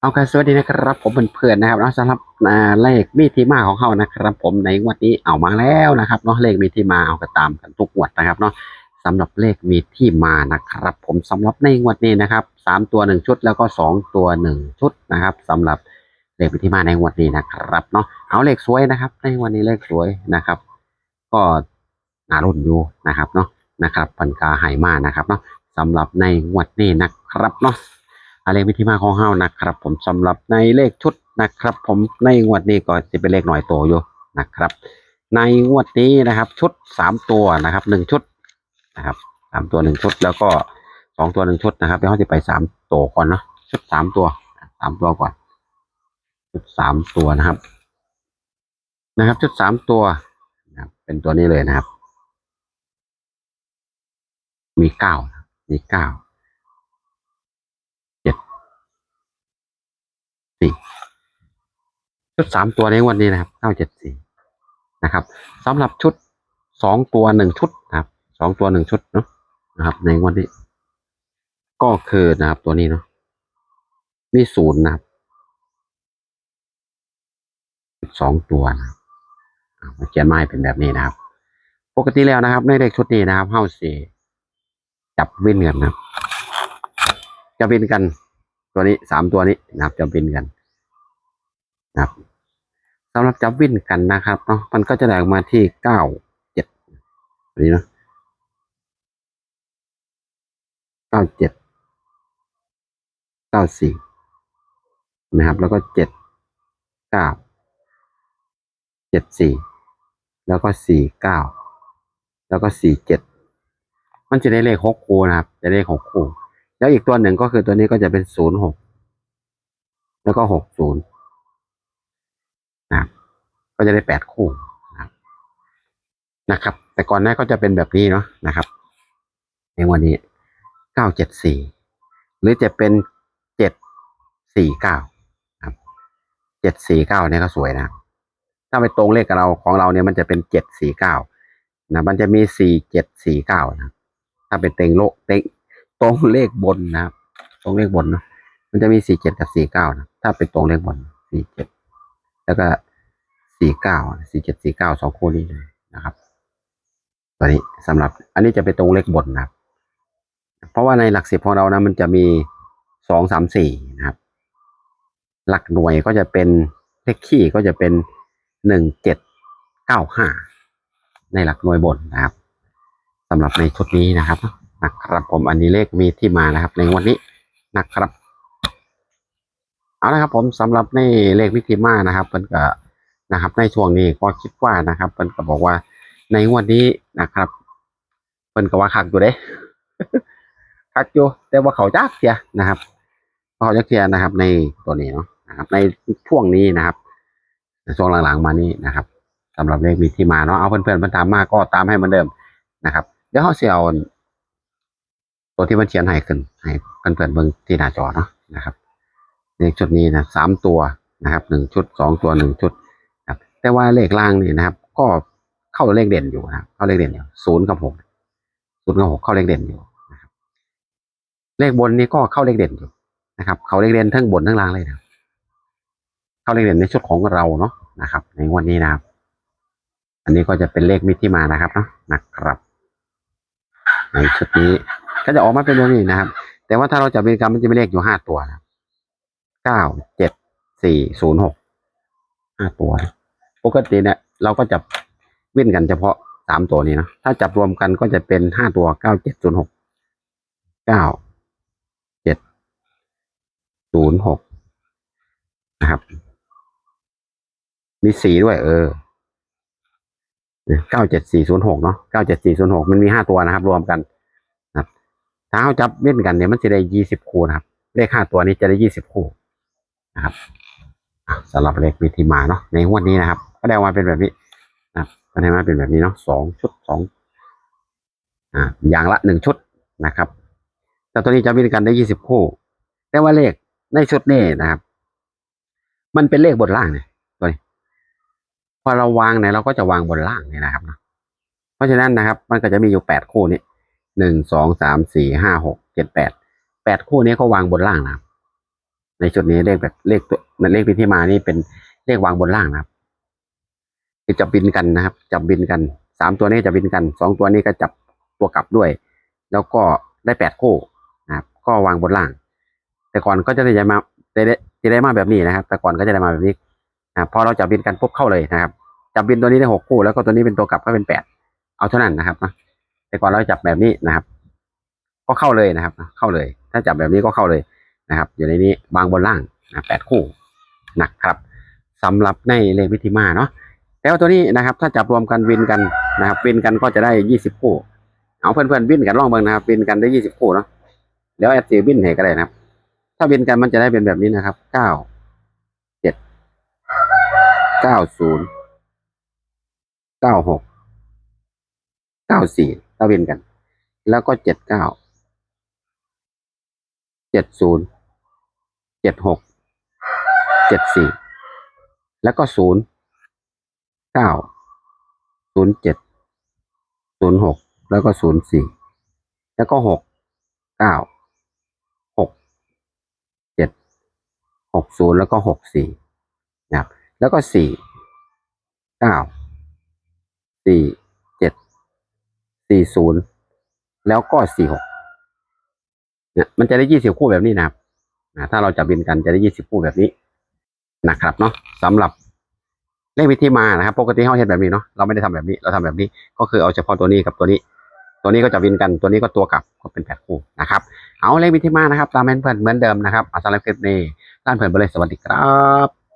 เอาการสวัสดีนะครับ ผมเพื่อนๆนะครับเนาะสำหรับเลขมีที่มาของเขานะครับ ผมในงวดนี้เอามาแล้วนะครับเนาะเลขมีที่มาเอาก็ตามกันทุกงวดนะครับเนาะสำหรับเลขมีที่มานะครับ ผมสำหรับในงวดนี้นะครับสามตัวหนึ่งชุดแล้วก็สองตัวหนึ่งชุดนะครับสำหรับเลขมีที่มาในงวดนี้นะครับเนาะเอาเลขสวยนะครับ ในวันนี้เลขสวยนะครับ ก็นารุ่นอยู่นะครับเนาะนะครับปันกาไหมานะครับเนาะสำหรับในงวดนี้นะครับเนาะ เลขวิธีมาของเฮานะครับ ผมสำหรับในเลขชุดนะครับ ผมในงวดนี้ก็จะเป็นเลขหน่อยโตอยู่นะครับ ในงวดนี้นะครับชุดสามตัวนะครับหนึ่งชุดนะครับสามตัวหนึ่งชุด แล้วก็สองตัวหนึ่งชุดนะครับเดี๋ยวเขาจะไปสามตัวก่อนเนาะชุดสามตัวสามตัวก่อน ชุดสามตัวนะครับ นะครับ ชุดสามตัวนะครับเป็นตัวนี้เลยนะครับ มีเก้ามีเก้า สี่ชุดสามตัวในวันนี้นะครับเก้าเจ็ดสี่นะครับสำหรับชุดสองตัวหนึ่งชุดนะครับสองตัวหนึ่งชุดเนาะนะครับ ในวันนี้ ก็คือนะครับตัวนี้เนาะมีศูนย์นะครับสองตัวนะครับเขียนไม้เป็นแบบนี้นะครับ ปกติแล้วนะครับ ในเลขชุดนี้นะครับเฮาสี่จับวินกันนะครับจะวินกัน ตัวนี้สามตัวนี้นะครับจะวินกันนะครับสำหรับจับวิ่นกันนะครับเนาะมันก็จะได้ออกมาที่เก้าเจ็ดนี้เนาะเก้าเจ็ดเก้าสี่นะครับ แล้วก็เจ็ดเก้าเจ็ดสี่แล้วก็สี่เก้าแล้วก็สี่เจ็ดมันจะได้เลขหกคู่นะครับ จะได้หกคู่ แล้วอีกตัวหนึ่งก็คือตัวนี้ก็จะเป็นศูนย์หกแล้วก็หกศูนย์นะครับก็จะได้แปดคู่นะครับนะครับ แต่ก่อนหน้าก็จะเป็นแบบนี้เนาะนะครับ ในวันนี้เก้าเจ็ดสี่หรือจะเป็นเจ็ดสี่เก้าครับเจ็ดสี่เก้าเนี่ยก็สวยนะ ถ้าไปตรงเลขกับเราของเราเนี่ยมันจะเป็นเจ็ดสี่เก้านะมันจะมีสี่เจ็ดสี่เก้านะถ้าเป็นเต็งโลเต็ง ตรงเลขบนนะครับ ตรงเลขบนเนาะมันจะมีสี่เจ็ดกับสี่เก้านะถ้าเป็นตรงเลขบนสี่เจ็ดแล้วก็สี่เก้าสี่เจ็ดสี่เก้าสองคู่นี้เลยนะครับตัวนี้สำหรับ อันนี้จะเป็นตรงเลขบนนะครับ เพราะว่าในหลักสิบของเรานะมันจะมีสองสามสี่นะครับ หลักหน่วยก็จะเป็นเลขขี้ก็จะเป็นหนึ่งเจ็ดเก้าห้าในหลักหน่วยบนนะครับสำหรับในชุดนี้นะครับ นะครับผมอันนี้เลขมีที่มานะครับ ในวันนี้นะครับเอาละครับผมสำหรับในเลขวิธีมานะครับเพิ่นก็นะครับ ในช่วงนี้ก็คิดว่านะครับเพิ่นก็บอกว่าในวดนี้นะครับเพิ่นก็ว่าคักอยู่เด้คักอยู่แต่ว่าเขาจักเสียนะครับเขาจักเสียนะครับ ในตัวนี้เนาะนะครับ ในช่วงนี้นะครับในช่วงหลังๆมานี้นะครับสำหรับเลขมีที่มาเนาะเอาเพื่อนๆเพิ่นตามมาก็ตามให้เหมือนเดิมนะครับ เดี๋ยวเขาเสียเอา ตัวที่มันเขียนให้ขึ้นให้เพื่อนๆเบิ่งที่หน้าจอเนาะนะครับเลขชุดนี้นะสามตัวนะครับหนึ่งชุดสองตัวหนึ่งชุดครับแต่ว่าเลขล่างนี่นะครับ ก็เข้าเลขเด่นอยู่นะครับเข้าเลขเด่นอยู่ศูนย์กับหกศูนย์กับหกเข้าเลขเด่นอยู่นะครับเลขบนนี่ก็เข้าเลขเด่นอยู่นะครับ เขาเลขเด่นทั้งบนทั้งล่างเลยนะเข้าเลขเด่นในชุดของเราเนาะนะครับ ในวันนี้นะครับ อันนี้ก็จะเป็นเลขมิตรที่มานะครับเนาะนะครับในชุดนี้ ก็จะออกมาเป็นตัวนี้นะครับ แต่ว่าถ้าเราจับเป็นกรรมมันจะมีเลขอยู่ห้าตัวนะเก้าเจ็ดสี่ศูนย์หกห้าตัวนะปกติเนี่ยเราก็จับวิ่นกันเฉพาะสามตัวนี้นะถ้าจับรวมกันก็จะเป็นห้าตัวเก้าเจ็ดศูนย์หกเก้าเจ็ดศูนย์หกนะครับ มีสี่ด้วย เออเก้าเจ็ดสี่ศูนย์หกเนาะเก้าเจ็ดสี่ศูนย์หกมันมีห้าตัวนะครับ รวมกัน ถ้าเราจับเว้นกันเนี่ยมันจะได้ยี่สิบคู่นะครับ เลขห้าตัวนี้จะได้ยี่สิบคู่นะครับสำหรับเลขวิธีมาเนาะในงวดนี้นะครับก็ได้มาเป็นแบบนี้นะครับก็ได้มาเป็นแบบนี้เนาะสองชุดสองอ่าอย่างละหนึ่งชุดนะครับแต่ตัวนี้จะมีกันได้ยี่สิบคู่ แต่ว่าเลขในชุดนี้นะครับ มันเป็นเลขบนล่างเนี่ยตัวนี้ พอเราวางเนี่ยเราก็จะวางบนล่างเนี่ยนะครับเนาะเพราะฉะนั้นนะครับ มันก็จะมีอยู่แปดคู่นี้ หนึ่งสองสามสี่ห้าหกเจ็ดแปดแปดคู่นี้เขาวางบนล่างนะครับ ในชุดนี้เลขแบบเลขตัวเลขที่มานี่เป็นเลขวางบนล่างนะครับคือจับบินกันนะครับ จับบินกันสามตัวนี้จะบินกันสองตัวนี้ก็จับตัวกลับด้วย แล้วก็ได้แปดคู่นะครับ ก็วางบนล่าง แต่ก่อนก็จะได้มาได้ได้จะได้มาแบบนี้นะครับ แต่ก่อนก็จะได้มาแบบนี้นะพอเราจับบินกันปุ๊บเข้าเลยนะครับ จับบินตัวนี้ได้หกคู่ แล้วก็ตัวนี้เป็นตัวกลับก็เป็นแปดเอาเท่านั้นนะครับนะ แต่ก่อนเราจับแบบนี้นะครับ ก็เข้าเลยนะครับ เข้าเลย ถ้าจับแบบนี้ก็เข้าเลยนะครับ อยู่ในนี้บางบนล่างนะแปดคู่นะครับสำหรับในเลขวิธีมาเนาะแต่ว่าตัวนี้นะครับ ถ้าจับรวมกันวินกันนะครับวินกันก็จะได้ยี่สิบคู่เอาเพื่อนๆวินกันลองเบิ่งนะครับวินกันได้ยี่สิบคู่เนาะเดี๋ยวแอดซีวินให้ก็ได้นะครับ ถ้าวินกันมันจะได้เป็นแบบนี้นะครับเก้าเจ็ดเก้าศูนย์เก้าหกเก้าสี่ ถ้าวินกัน แล้วก็เจ็ดเก้าเจ็ดศูนย์เจ็ดหกเจ็ดสี่แล้วก็ศูนย์เก้าศูนย์เจ็ดศูนย์หกแล้วก็ศูนย์สี่แล้วก็หกเก้าหกเจ็ดหกศูนย์แล้วก็หกสี่นะครับแล้วก็สี่เก้าสี่ สี่ศูนย์แล้วก็สี่หกเนี่ยมันจะได้ยี่สิบคู่แบบนี้นะครับถ้าเราจับบินกันจะได้ยี่สิบคู่แบบนี้นะครับเนาะสำหรับเลขวิธีมานะครับ ปกติเขาเห็นแบบนี้เนาะเราไม่ได้ทำแบบนี้ เราทำแบบนี้ก็คือเอาเฉพาะตัวนี้กับตัวนี้ ตัวนี้ก็จะวินกันตัวนี้ก็ตัวกลับก็เป็นแปดคู่นะครับ เอาเลขวิธีมานะครับ ตามเพื่อนๆเหมือนเดิมนะครับอาสาฬคลิปนี้ด้านเพื่อนไปเลยสวัสดีครับ